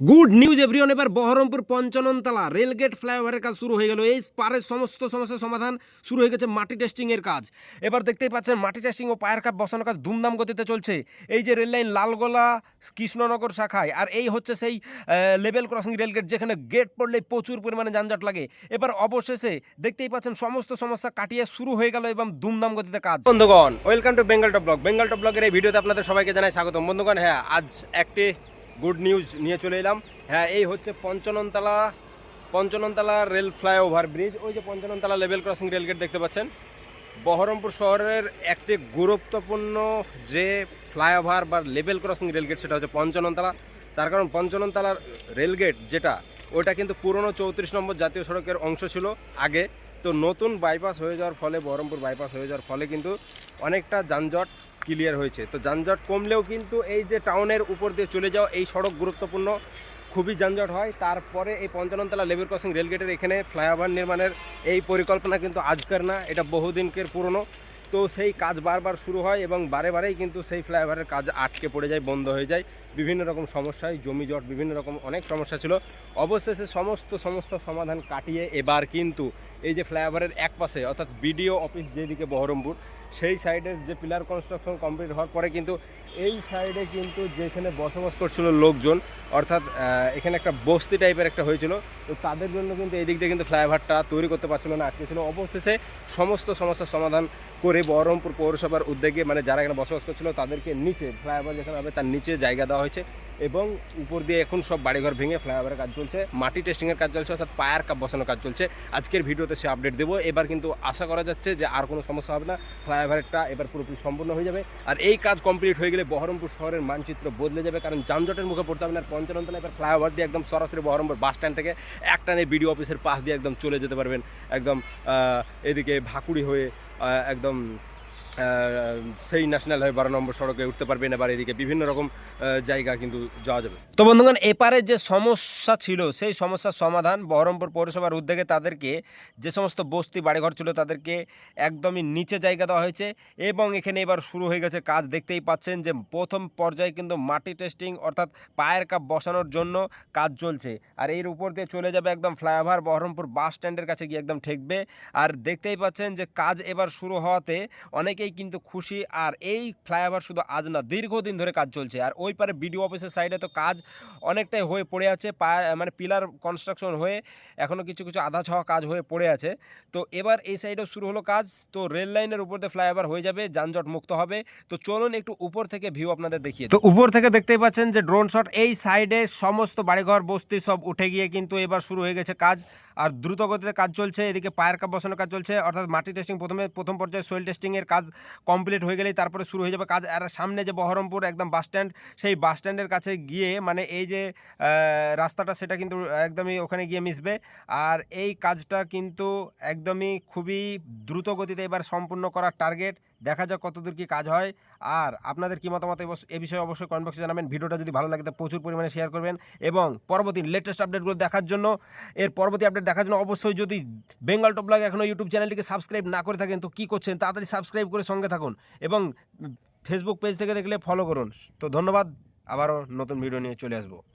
Good news everyone এবার Baharampur Panchanantala rail gate ফ্লাইওভারের কাজ শুরু হয়ে গেল। এই পারের সমস্ত সমস্যার সমাধান শুরু হয়ে গেছে মাটি টেস্টিংয়ের কাজ। এবার দেখতেই পাচ্ছেন, মাটি টেস্টিং ও পায়ের কাপ বসানোর কাজ ধুমধাম গতিতে চলছে। এই যে রেল লাইন লালগোলা, কৃষ্ণনগর শাখায়, আর এই হচ্ছে সেই লেভেল ক্রসিং রেলগেট, যেখানে গেট পড়লে প্রচুর পরিমাণে যানজট লাগে। এবার অবশেষে দেখতেই পাচ্ছেন, সমস্ত সমস্যা কাটিয়ে শুরু হয়ে গেল এবং ধুমধাম গতিতে কাজ। বন্ধুগণ welcome to Bengal top blog Bengal top ব্লগের এই ভিডিওতে আপনাদের সবাইকে জানাই স্বাগতম। বন্ধুগণ হ্যাঁ আজ একটি গুড নিউজ নিয়ে চলে এলাম। হ্যাঁ এই হচ্ছে Panchanantala Panchanantala rail flyover bridge. ওই যে পঞ্চাননতলা লেভেল ক্রসিং রেলগেট দেখতে পাচ্ছেন। বহরমপুর শহরের একটি গুরুত্বপূর্ণ যে ফ্লাইওভার বা লেভেল ক্রসিং রেলগেট সেটা হচ্ছে পঞ্চননতলা। তার কারণ পঞ্চননতলার রেলগেট যেটা, ওটা কিন্তু পুরনো চৌত্রিশ নম্বর জাতীয় সড়কের অংশ ছিল আগে। তো নতুন বাইপাস হয়ে যাওয়ার ফলে, বহরমপুর বাইপাস হয়ে যাওয়ার ফলে কিন্তু অনেকটা যানজট ক্লিয়ার হয়েছে। তো যানজট কমলেও কিন্তু এই যে টাউনের উপর দিয়ে চলে যাওয়া এই সড়ক গুরুত্বপূর্ণ, খুবই যানজট হয়। তারপরে এই পঞ্চাননতলা লেভেল ক্রসিং রেলগেটের এখানে ফ্লাইওভার নির্মাণের এই পরিকল্পনা কিন্তু আজকের না, এটা বহুদিনকের পুরনো। তো সেই কাজ বারবার শুরু হয় এবং বারে বারেই কিন্তু সেই ফ্লাইওভারের কাজ আটকে পড়ে যায়, বন্ধ হয়ে যায়। বিভিন্ন রকম সমস্যায়, জমি জট, বিভিন্ন রকম অনেক সমস্যা ছিল। অবশেষে সমস্ত সমস্যার সমাধান কাটিয়ে এবার কিন্তু এই যে ফ্লাইওভারের এক পাশে, অর্থাৎ বিডিও অফিস যেদিকে বহরমপুর, সেই সাইডের যে পিলার কনস্ট্রাকশন কমপ্লিট হওয়ার পরে কিন্তু এই সাইডে কিন্তু যেখানে বসবাস করছিল লোকজন, অর্থাৎ এখানে একটা বস্তি টাইপের একটা হয়েছিল, তো তাদের জন্য কিন্তু এই দিক দিয়ে কিন্তু ফ্লাইওভারটা তৈরি করতে পারছিল না, আটকে ছিল। অবশেষে সমস্ত সমস্যার সমাধান করে বহরমপুর পৌরসভার উদ্যোগে মানে যারা এখানে বসবাস করছিল, তাদেরকে নিচে, ফ্লাইওভার যেখানে হবে তার নিচে জায়গা দেওয়া হয়েছে। এবং উপর দিয়ে এখন সব বাড়িঘর ভেঙে ফ্লাইওভারের কাজ চলছে, মাটি টেস্টিংয়ের কাজ চলছে, অর্থাৎ পায়ার কাপ বসানোর কাজ চলছে। আজকের ভিডিওতে সে আপডেট দেবো। এবার কিন্তু আশা করা যাচ্ছে যে আর কোনো সমস্যা হবে না ফ্লাইওভারটা এবার পুরোপুরি সম্পূর্ণ হয়ে যাবে। আর এই কাজ কমপ্লিট হয়ে গেলে বহরমপুর শহরের মানচিত্র বদলে যাবে, কারণ যানজটের মুখে পড়তে হবে না। আর পঞ্চানন্তলা এবার ফ্লাইওভার দিয়ে একদম সরাসরি বহরমপুর বাস স্ট্যান্ড থেকে এক টানে বিডিও অফিসের পাশ দিয়ে একদম চলে যেতে পারবেন। একদম এদিকে ভাকুড়ি হয়ে একদম সেই ন্যাশনাল হয়ে বারো নম্বর সড়কে উঠতে পারবেন এবার এদিকে বিভিন্ন রকম জায়গা কিন্তু যাওয়া যাবে। তো বন্ধুগণ, এপারে যে সমস্যা ছিল, সেই সমস্যার সমাধান বহরমপুর পৌরসভার উদ্যোগে তাদেরকে যে সমস্ত বস্তি বাড়িঘর ছিল, তাদেরকে একদমই নিচে জায়গা দেওয়া হয়েছে এবং এখানে এবার শুরু হয়ে গেছে কাজ। দেখতেই পাচ্ছেন যে প্রথম পর্যায়ে কিন্তু মাটি টেস্টিং অর্থাৎ পায়ের কাপ বসানোর জন্য কাজ চলছে। আর এর উপর দিয়ে চলে যাবে একদম ফ্লাইওভার, বহরমপুর বাস স্ট্যান্ডের কাছে গিয়ে একদম ঠেকবে। আর দেখতেই পাচ্ছেন যে কাজ এবার শুরু হওয়াতে অনেকেই কিন্তু খুশি। আর এই ফ্লাইওভার শুধু আজ না, দীর্ঘদিন ধরে কাজ চলছে। আর ওই পারে বিডিও অফিসের সাইডে তো কাজ অনেকটাই হয়ে পড়ে আছে মানে পিলার কনস্ট্রাকশন হয়ে এখনও কিছু কিছু আধা ছোঁয়া কাজ হয়ে পড়ে আছে। তো এবার এই সাইডেও শুরু হলো কাজ। তো রেল লাইনের উপর দিয়ে ফ্লাইওভার হয়ে যাবে, যানজট মুক্ত হবে। তো চলুন একটু উপর থেকে ভিউ আপনাদের দেখিয়ে তো উপর থেকে দেখতেই পাচ্ছেন যে ড্রোন শট এই সাইডে সমস্ত বাড়িঘর, বস্তি সব উঠে গিয়ে কিন্তু এবার শুরু হয়ে গেছে কাজ। আর দ্রুত গতিতে কাজ চলছে, এদিকে পায়ের কাপ বসানোর কাজ চলছে, অর্থাৎ মাটি টেস্টিং প্রথমে, প্রথম পর্যায়ে সোয়েল টেস্টিংয়ের কাজ কমপ্লিট হয়ে গেলেই তারপরে শুরু হয়ে যাবে কাজ। আর সামনে যে বহরমপুর একদম বাস স্ট্যান্ড সেই বাস স্ট্যান্ডের কাছে গিয়ে মানে এই যে রাস্তাটা সেটা কিন্তু একদমই ওখানে গিয়ে মিশবে। আর এই কাজটা কিন্তু একদমই খুবই দ্রুত গতিতে এবার সম্পূর্ণ করার টার্গেট দেখা যাক কতদূর কি কাজ হয়। আর আপনাদের কি মতামত এ বিষয়ে অবশ্যই কমেন্ট বক্সে জানাবেন। ভিডিওটা যদি ভালো লাগে তো প্রচুর পরিমাণে শেয়ার করবেন এবং পরবর্তী লেটেস্ট আপডেটগুলো দেখার জন্য, এর পরবর্তী আপডেট দেখার জন্য অবশ্যই যদি বেঙ্গল টপ ব্লগ এখনও ইউটিউব চ্যানেলটিকে সাবস্ক্রাইব না করে থাকেন, তো কী করছেন তাড়াতাড়ি সাবস্ক্রাইব করে সঙ্গে থাকুন এবং ফেসবুক পেজ থেকে দেখলে ফলো করুন। তো ধন্যবাদ, আবারও নতুন ভিডিও নিয়ে চলে আসব।